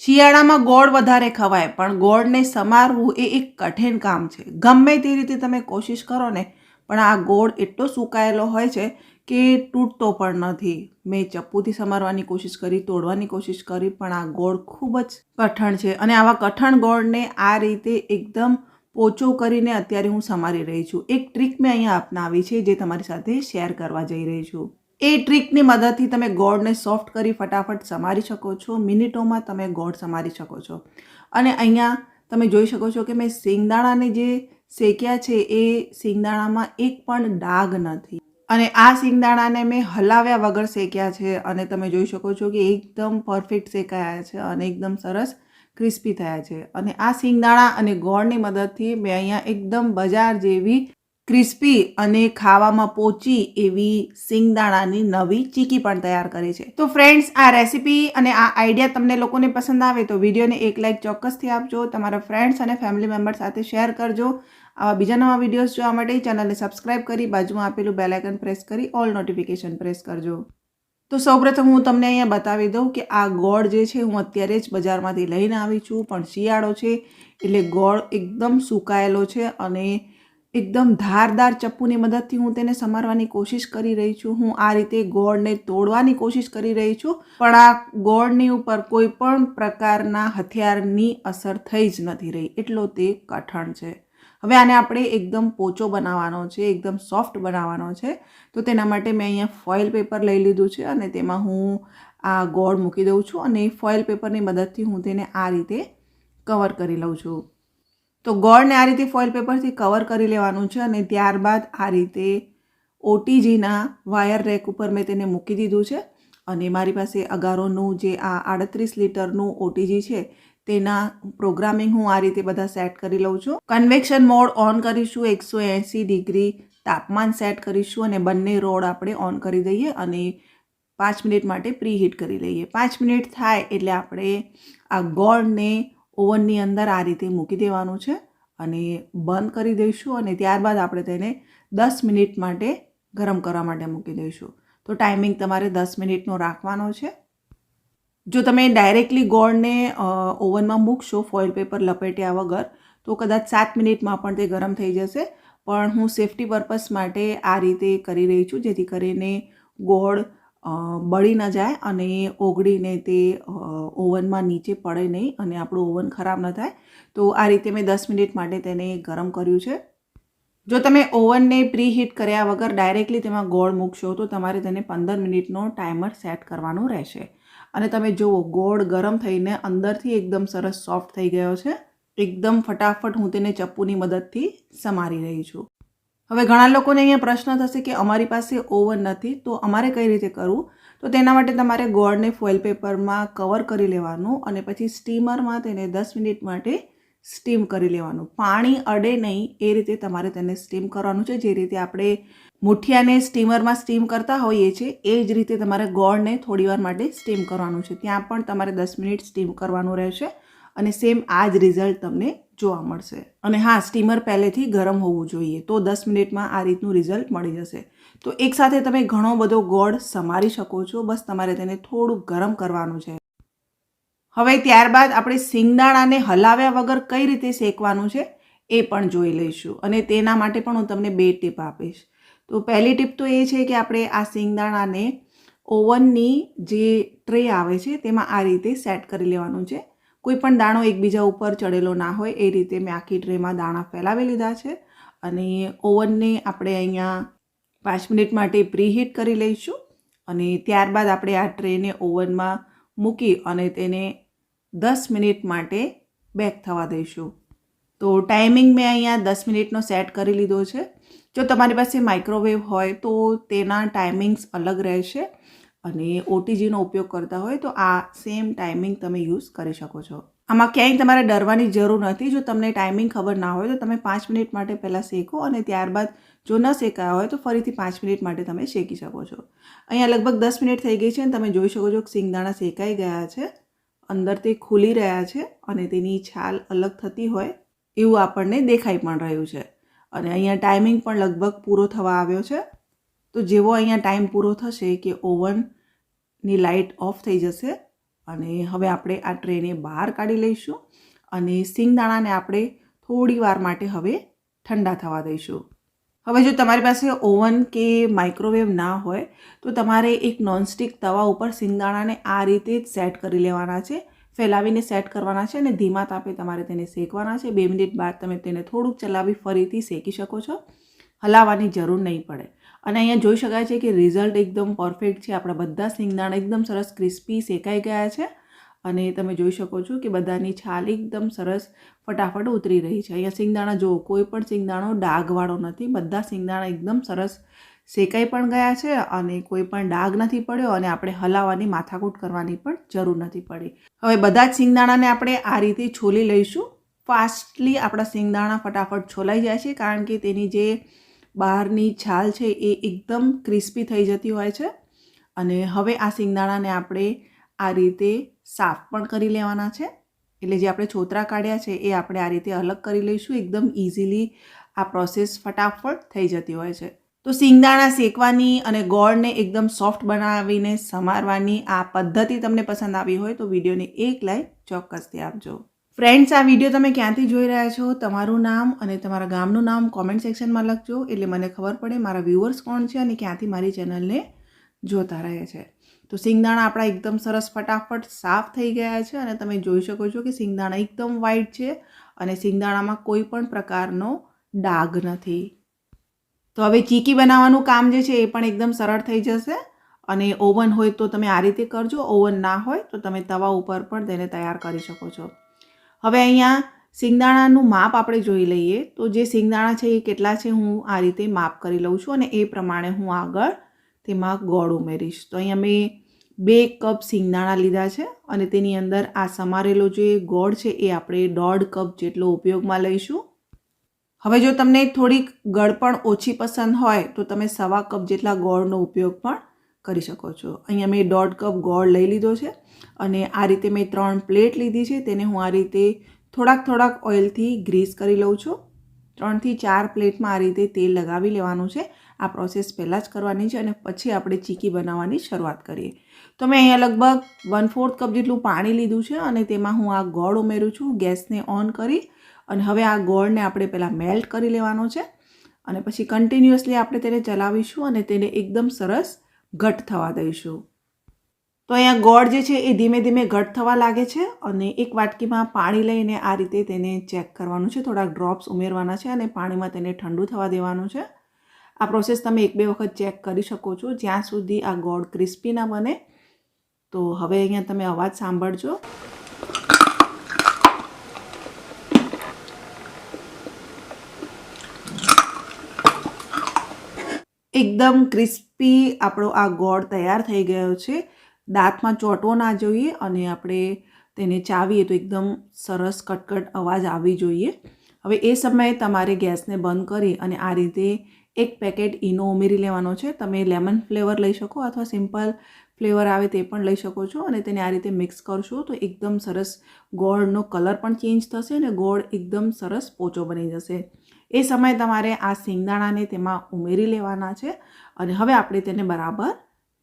શિયાળામાં ગોળ વધારે ખવાય, પણ ગોળને સમારવું એ એક કઠિન કામ છે. ગમે તે રીતે તમે કોશિશ કરો ને, પણ આ ગોળ એટલો સુકાયેલો હોય છે કે તૂટતો પણ નથી. મેં ચપ્પુથી સમારવાની કોશિશ કરી, તોડવાની કોશિશ કરી, પણ આ ગોળ ખૂબ જ કઠણ છે. અને આવા કઠણ ગોળને આ રીતે એકદમ પોચો કરીને અત્યારે હું સમારી રહી છું. એક ટ્રીક મેં અહીંયા અપનાવી છે, જે તમારી સાથે શેર કરવા જઈ રહી છું. એ ટ્રીકની મદદથી તમે ગોળને સોફ્ટ કરી ફટાફટ સમારી શકો છો. મિનિટોમાં તમે ગોળ સમારી શકો છો. અને અહીંયા તમે જોઈ શકો છો કે મેં સિંગદાણાને જે શેક્યા છે એ સિંગદાણામાં એક પણ ડાઘ નથી. અને આ સિંગદાણાને મેં હલાવ્યા વગર શેક્યા છે અને તમે જોઈ શકો છો કે એકદમ પરફેક્ટ શેકાયા છે અને એકદમ સરસ ક્રિસ્પી થયા છે. અને આ સિંગદાણા અને ગોળની મદદથી મેં અહીંયા એકદમ બજાર જેવી ક્રિસ્પી અને ખાવામાં પોચી એવી સિંગદાણાની નવી ચીકી પણ તૈયાર કરી છે. તો ફ્રેન્ડ્સ આ રેસીપી અને આ આઈડિયા તમને લોકોને પસંદ આવે તો વિડીયોને એક લાઇક ચોક્કસથી આપજો. તમારા ફ્રેન્ડ્સ અને ફેમિલી મેમ્બર સાથે શેર કરજો. આવા બીજા નવા વિડીયોઝ જોવા માટે ચેનલને સબસ્ક્રાઇબ કરી બાજુમાં આપેલું બેલાઇકન પ્રેસ કરી ઓલ નોટિફિકેશન પ્રેસ કરજો. તો સૌપ્રથમ હું તમને અહીંયા બતાવી દઉં કે આ ગોળ જે છે હું અત્યારે જ બજારમાંથી લઈને આવી છું, પણ શિયાળો છે, એટલે ગોળ એકદમ સુકાયેલો છે અને એકદમ ધારદાર ચપ્પુની મદદથી હું તેને સમારવાની કોશિશ કરી રહી છું. હું આ રીતે ગોળને તોડવાની કોશિશ કરી રહી છું, પણ આ ગોળની ઉપર કોઈ પણ પ્રકારના હથિયારની અસર થઈ જ નથી રહી. એટલો તે કઠણ છે. હવે આને આપણે એકદમ પોચો બનાવવાનો છે, એકદમ સોફ્ટ બનાવવાનો છે. તો તેના માટે મેં અહીંયા ફોઇલ પેપર લઈ લીધું છે અને તેમાં હું આ ગોળ મૂકી દઉં છું અને ફોઇલ પેપરની મદદથી હું તેને આ રીતે કવર કરી લઉં છું. તો ગોળને આ રીતે ફોઇલ પેપરથી કવર કરી લેવાનું છે અને ત્યારબાદ આ રીતે ઓટીજીના વાયર રેક ઉપર મેં તેને મૂકી દીધું છે. અને મારી પાસે અગારોનું જે આ આડત્રીસ લીટરનું ઓટીજી છે, તેના પ્રોગ્રામિંગ હું આ રીતે બધા સેટ કરી લઉં છું. કન્વેક્શન મોડ ઓન કરીશું, એકસો એંસી ડિગ્રી તાપમાન સેટ કરીશું અને બંને રોડ આપણે ઓન કરી દઈએ અને પાંચ મિનિટ માટે પ્રી હીટ કરી લઈએ. પાંચ મિનિટ થાય એટલે આપણે આ ગોળને ઓવનની અંદર આ રીતે મૂકી દેવાનું છે અને બંધ કરી દઈશું અને ત્યારબાદ આપણે તેને દસ મિનિટ માટે ગરમ કરવા માટે મૂકી દઈશું. તો ટાઈમિંગ તમારે દસ મિનિટનો રાખવાનો છે. જો તમે ડાયરેક્ટલી ગોળને ઓવનમાં મૂકશો ફોઇલ પેપર લપેટ્યા વગર, તો કદાચ સાત મિનિટમાં પણ તે ગરમ થઈ જશે. પણ હું સેફટી પર્પસ માટે આ રીતે કરી રહી છું, જેથી કરીને ગોળ બળી ન જાય અને ઓગળીને તે ઓવનમાં નીચે પડે નહીં અને આપણું ઓવન ખરાબ ન થાય. તો આ રીતે મેં દસ મિનિટ માટે તેને ગરમ કર્યું છે. જો તમે ઓવનને પ્રી હીટ કર્યા વગર ડાયરેક્ટલી તેમાં ગોળ મૂકશો તો તમારે તેને પંદર મિનિટનો ટાઈમર સેટ કરવાનું રહેશે. અને તમે જુઓ, ગોળ ગરમ થઈને અંદરથી એકદમ સરસ સોફ્ટ થઈ ગયો છે. એકદમ ફટાફટ હું તેને ચપ્પુની મદદથી સમારી રહી છું. હવે ઘણા લોકોને અહીંયા પ્રશ્ન થશે કે અમારી પાસે ઓવન નથી, તો અમારે કઈ રીતે કરવું? તો તેના માટે તમારે ગોળને ફોઇલ પેપરમાં કવર કરી લેવાનું અને પછી સ્ટીમરમાં તેને દસ મિનિટ માટે સ્ટીમ કરી લેવાનું. પાણી અડે નહીં એ રીતે તમારે તેને સ્ટીમ કરવાનું છે. જે રીતે આપણે મુઠિયાને સ્ટીમરમાં સ્ટીમ કરતા હોઈએ છીએ, એ જ રીતે તમારે ગોળને થોડીવાર માટે સ્ટીમ કરવાનું છે. ત્યાં પણ તમારે દસ મિનિટ સ્ટીમ કરવાનું રહેશે. અને સેમ આ જ રિઝલ્ટ તમને જોવા મળશે. અને હા સ્ટીમર પહેલેથી ગરમ હોવું જોઈએ તો દસ મિનિટમાં આ રીતનું રિઝલ્ટ મળી જશે. તો એકસાથે તમે ઘણો બધો ગોળ સમારી શકો છો. બસ તમારે તેને થોડું ગરમ કરવાનું છે. હવે ત્યારબાદ આપણે સિંગદાણાને હલાવ્યા વગર કઈ રીતે શેકવાનું છે એ પણ જોઈ લઈશું. અને તેના માટે પણ હું તમને બે ટીપ આપીશ. તો પહેલી ટીપ તો એ છે કે આપણે આ સિંગદાણાને ઓવનની જે ટ્રે આવે છે તેમાં આ રીતે સેટ કરી લેવાનું છે. કોઈ પણ દાણો એકબીજા ઉપર ચડેલો ના હોય, એ રીતે મેં આખી ટ્રેમાં દાણા ફેલાવી લીધા છે અને ઓવનને આપણે અહીંયા પાંચ મિનિટ માટે પ્રીહીટ કરી લઈશું અને ત્યારબાદ આપણે આ ટ્રેને ઓવનમાં મૂકી અને તેને દસ મિનિટ માટે બેક થવા દઈશું. તો ટાઈમિંગ મેં અહીંયા દસ મિનિટનો સેટ કરી લીધો છે. જો તમારી પાસે માઇક્રોવેવ હોય તો તેના ટાઈમિંગ્સ અલગ રહેશે. અને ઓટીજીનો ઉપયોગ કરતા હોય તો આ સેમ ટાઈમિંગ તમે યુઝ કરી શકો છો. આમાં ક્યાંય તમારે ડરવાની જરૂર નથી. જો તમને ટાઈમિંગ ખબર ના હોય તો તમે પાંચ મિનિટ માટે પહેલાં શેકો અને ત્યારબાદ જો ન શેકાયા હોય તો ફરીથી પાંચ મિનિટ માટે તમે શેકી શકો છો. અહીંયા લગભગ દસ મિનિટ થઈ ગઈ છે અને તમે જોઈ શકો છો કે સિંગદાણા શેકાઈ ગયા છે. અંદર તે ખુલી રહ્યા છે અને તેની છાલ અલગ થતી હોય એવું આપણને દેખાઈ પણ રહ્યું છે. અને અહીંયા ટાઈમિંગ પણ લગભગ પૂરો થવા આવ્યો છે. તો જેવો અહીંયા ટાઈમ પૂરો થશે કે ઓવનની લાઇટ ઓફ થઈ જશે અને હવે આપણે આ ટ્રેને બહાર કાઢી લઈશું અને સિંગદાણાને આપણે થોડી વાર માટે હવે ઠંડા થવા દઈશું. હવે જો તમારી પાસે ઓવન કે માઇક્રોવેવ ના હોય, તો તમારે એક નોનસ્ટિક તવા ઉપર સિંગદાણાને આ રીતે જ સેટ કરી લેવાના છે. ફેલાવીને સેટ કરવાના છે અને ધીમા તાપે તમારે તેને શેકવાના છે. બે મિનિટ બાદ તમે તેને થોડુંક ચલાવી ફરીથી શેકી શકો છો. હલાવવાની જરૂર નહીં પડે. અને અહીંયા જોઈ શકાય છે કે રિઝલ્ટ એકદમ પરફેક્ટ છે. આપણા બધા સિંગદાણા એકદમ સરસ ક્રિસ્પી શેકાઈ ગયા છે અને તમે જોઈ શકો છો કે બધાની છાલ એકદમ સરસ ફટાફટ ઉતરી રહી છે. અહીંયા સિંગદાણા જુઓ, કોઈ પણ સિંગદાણો ડાઘવાળો નથી. બધા સિંગદાણા એકદમ સરસ શેકાઈ પણ ગયા છે અને કોઈ પણ ડાઘ નથી પડ્યો અને આપણે હલાવવાની માથાકૂટ કરવાની પણ જરૂર નથી પડી. હવે બધા જ સિંગદાણાને આપણે આ રીતે છોલી લઈશું. ફાસ્ટલી આપણા સિંગદાણા ફટાફટ છોલાઈ જાય છે કારણ કે તેની જે બહારની છાલ છે એ એકદમ ક્રિસ્પી થઈ જતી હોય છે. અને હવે આ સિંગદાણાને આપણે આ રીતે સાફ પણ કરી લેવાના છે. એટલે જે આપણે છોતરા કાઢ્યા છે એ આપણે આ રીતે અલગ કરી લઈશું. એકદમ ઇઝીલી આ પ્રોસેસ ફટાફટ થઈ જતી હોય છે. તો સિંગદાણા શેકવાની અને ગોળને એકદમ સોફ્ટ બનાવીને સમારવાની આ પદ્ધતિ તમને પસંદ આવી હોય તો વિડીયોને એક લાઈક ચોક્કસથી આપજો. ફ્રેન્ડ્સ આ વીડિયો તમે ક્યાંથી જોઈ રહ્યા છો? તમારું નામ અને તમારા ગામનું નામ કોમેન્ટ સેક્શનમાં લખજો, એટલે મને ખબર પડે મારા વ્યૂઅર્સ કોણ છે અને ક્યાંથી મારી ચેનલને જોતા રહે છે. તો સિંગદાણા આપણા એકદમ સરસ ફટાફટ સાફ થઈ ગયા છે અને તમે જોઈ શકો છો કે સિંગદાણા એકદમ વ્હાઈટ છે અને સિંગદાણામાં કોઈ પણ પ્રકારનો ડાઘ નથી. તો હવે ચીકી બનાવવાનું કામ જે છે એ પણ એકદમ સરળ થઈ જશે અને ઓવન હોય તો તમે આ રીતે કરજો ઓવન ના હોય તો તમે તવા ઉપર પણ તેને તૈયાર કરી શકો છો. હવે અહીંયા સિંગદાણાનું માપ આપણે જોઈ લઈએ તો જે સિંગદાણા છે એ કેટલા છે હું આ રીતે માપ કરી લઉં છું અને એ પ્રમાણે હું આગળ તેમાં ગોળ ઉમેરીશ. તો અહીંયા મેં બે કપ સિંગદાણા લીધા છે અને તેની અંદર આ સમારેલો જે ગોળ છે એ આપણે દોઢ કપ જેટલો ઉપયોગમાં લઈશું. હવે જો તમને થોડીક ગળપણ ઓછી પસંદ હોય તો તમે સવા કપ જેટલા ગોળનો ઉપયોગ પણ કરી શકો છો. અહીંયા મેં દોઢ કપ ગોળ લઈ લીધો છે અને આ રીતે મેં ત્રણ પ્લેટ લીધી છે. તેને હું આ રીતે થોડાક થોડાક ઓઇલથી ગ્રીસ કરી લઉં છું. ત્રણથી ચાર પ્લેટમાં આ રીતે તેલ લગાવી લેવાનું છે. આ પ્રોસેસ પહેલાં જ કરવાની છે અને પછી આપણે ચીકી બનાવવાની શરૂઆત કરીએ. તો મેં અહીંયા લગભગ વન ફોર્થ કપ જેટલું પાણી લીધું છે અને તેમાં હું આ ગોળ ઉમેરું છું. ગેસને ઓન કરી અને હવે આ ગોળને આપણે પહેલાં મેલ્ટ કરી લેવાનો છે અને પછી કન્ટિન્યુઅસલી આપણે તેને ચલાવીશું અને તેને એકદમ સરસ ઘટ થવા દઈશું. તો અહીંયા ગોળ જે છે એ ધીમે ધીમે ઘટ થવા લાગે છે અને એક વાટકીમાં પાણી લઈને આ રીતે તેને ચેક કરવાનું છે. થોડાક ડ્રોપ્સ ઉમેરવાના છે અને પાણીમાં તેને ઠંડુ થવા દેવાનું છે. આ પ્રોસેસ તમે એક બે વખત ચેક કરી શકો છો. જ્યાં સુધી આ ગોળ ક્રિસ્પી ના બને. તો હવે અહીંયા તમે અવાજ સાંભળજો. એકદમ ક્રિસ્પી આપણો આ ગોળ તૈયાર થઈ ગયો છે. દાંતમાં ચોંટવો ના જોઈએ અને આપણે તેને ચાવીએ તો એકદમ સરસ કટકટ અવાજ આવી જોઈએ. હવે એ સમયે તમારે ગેસને બંધ કરી અને આ રીતે એક પેકેટ ઈનો ઉમેરી લેવાનો છે. તમે લેમન ફ્લેવર લઈ શકો અથવા સિમ્પલ ફ્લેવર આવે તે પણ લઈ શકો છો અને તેને આ રીતે મિક્સ કરશો તો એકદમ સરસ ગોળનો કલર પણ ચેન્જ થશે અને ગોળ એકદમ સરસ પોચો બની જશે. એ સમયે તમારે આ સિંગદાણાને તેમાં ઉમેરી લેવાના છે અને હવે આપણે તેને બરાબર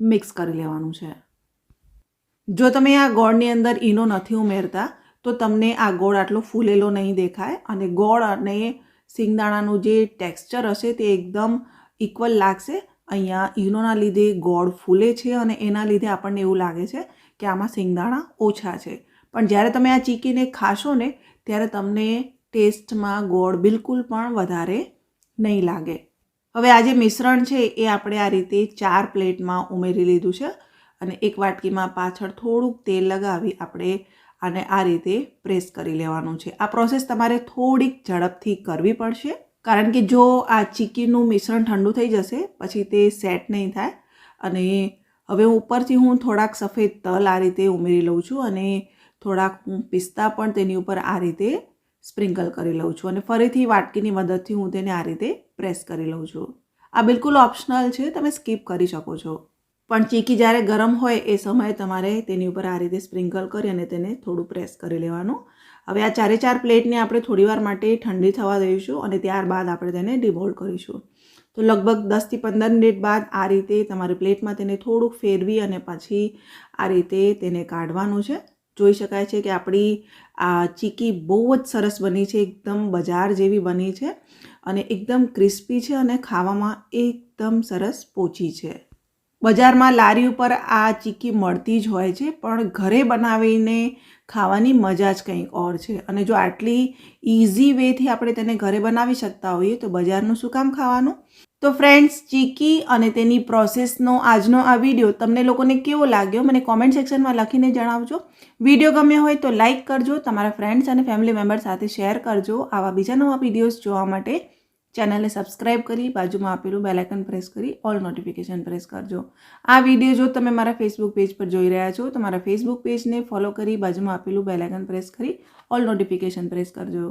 મિક્સ કરી લેવાનું છે. જો તમે આ ગોળની અંદર ઈનો નથી ઉમેરતા, તો તમને આ ગોળ આટલો ફૂલેલો નહીં દેખાય અને ગોળ અને સિંગદાણાનું જે ટેક્સચર હશે તે એકદમ ઇક્વલ લાગશે. અહીંયા ઈનોના લીધે ગોળ ફૂલે છે અને એના લીધે આપણને એવું લાગે છે કે આમાં સિંગદાણા ઓછા છે. પણ જ્યારે તમે આ ચીકીને ખાશો ને, ત્યારે તમને ટેસ્ટમાં ગોળ બિલકુલ પણ વધારે નહીં લાગે. હવે આ જે મિશ્રણ છે એ આપણે આ રીતે ચાર પ્લેટમાં ઉમેરી લીધું છે અને એક વાટકીમાં પાછળ થોડુંક તેલ લગાવી આપણે આને આ રીતે પ્રેસ કરી લેવાનું છે. આ પ્રોસેસ તમારે થોડીક ઝડપથી કરવી પડશે, કારણ કે જો આ ચીકીનું મિશ્રણ ઠંડુ થઈ જશે, પછી તે સેટ નહીં થાય અને હવે ઉપરથી હું થોડાક સફેદ તલ આ રીતે ઉમેરી લઉં છું અને થોડાક હું પિસ્તા પણ તેની ઉપર આ રીતે સ્પ્રિંકલ કરી લઉં છું અને ફરીથી વાટકીની મદદથી હું તેને આ રીતે પ્રેસ કરી લઉં છું. આ બિલકુલ ઓપ્શનલ છે, તમે સ્કીપ કરી શકો છો. પણ ચીકી જ્યારે ગરમ હોય એ સમયે તમારે તેની ઉપર આ રીતે સ્પ્રિંકલ કરી અને તેને થોડું પ્રેસ કરી લેવાનું. હવે આ ચારે ચાર પ્લેટને આપણે થોડીવાર માટે ઠંડી થવા દઈશું અને ત્યારબાદ આપણે તેને ડિમોલ્ડ કરીશું. તો લગભગ દસથી પંદર મિનિટ બાદ આ રીતે તમારે પ્લેટમાં તેને થોડુંક ફેરવી અને પછી આ રીતે તેને કાઢવાનું છે. જોઈ શકાય છે કે આપણી આ ચીકી બહુ જ સરસ બની છે, એકદમ બજાર જેવી બની છે અને એકદમ ક્રિસ્પી છે અને ખાવામાં એકદમ સરસ પોચી છે. બજારમાં લારી ઉપર આ ચીકી મળતી જ હોય છે, પણ ઘરે બનાવીને ખાવાની મજા જ કંઈક ઓર છે. અને જો આટલી ઇઝી વેથી આપણે તેને ઘરે બનાવી શકતા હોઈએ તો બજારનું શું કામ ખાવાનું? તો ફ્રેન્ડ્સ ચીકી અને તેની પ્રોસેસનો આજનો આ વીડિયો તમને લોકોને કેવો લાગ્યો મને કોમેન્ટ સેક્શનમાં લખીને જણાવજો. વીડિયો ગમ્યો હોય તો લાઇક કરજો, તમારા ફ્રેન્ડ્સ અને ફેમિલી મેમ્બર સાથે શેર કરજો આવા બીજા નવા વિડીયોઝ જોવા માટે. ચેનલને સબસ્ક્રાઇબ કરી, બાજુમાં આપેલું બેલાઇકન પ્રેસ કરી ઓલ નોટિફિકેશન પ્રેસ કરજો. આ વીડિયો જો તમે મારા ફેસબુક પેજ પર જોઈ રહ્યા છો, તો મારા ફેસબુક પેજને ફોલો કરી, બાજુમાં આપેલું બેલાઇકન પ્રેસ કરી ઓલ નોટિફિકેશન પ્રેસ કરજો.